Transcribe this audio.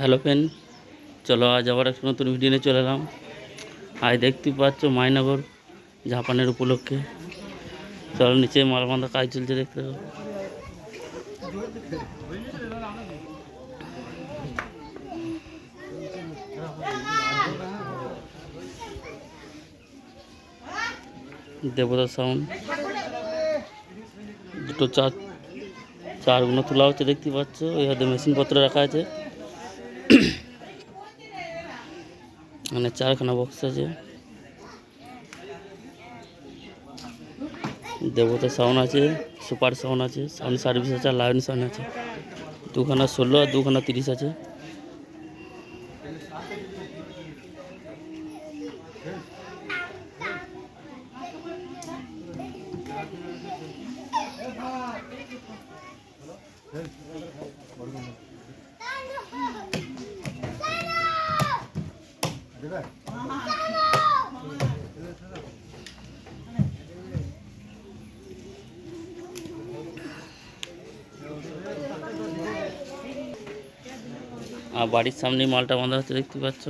Hello friend, চলো আজ আবার একটা নতুন ভিডিও নিয়ে চলে এলাম। আজ দেখতে পাচ্ছ মাইনগর, জাপানের উপলক্ষে। চলো নিচে মাল বাঁধা কাজ চলছে দেখতে পাবো। দেবতা সাউন্ড দুটো চার, চারগুলো তোলা হচ্ছে দেখতে পাচ্ছ। এই মেশিনপত্র রাখা আছে। মানে চারখানা বক্স আছে। দেবতা সাউন্ড আছে সুপার সাউন্ড আছে সাউন্ড সার্ভিস আছে লায়ন সাউন্ড আছে। দুখানা ষোলো আর দুখানা তিরিশ আছে। আর বাড়ির সামনে মালটা বাঁধা হচ্ছে দেখতে পাচ্ছ?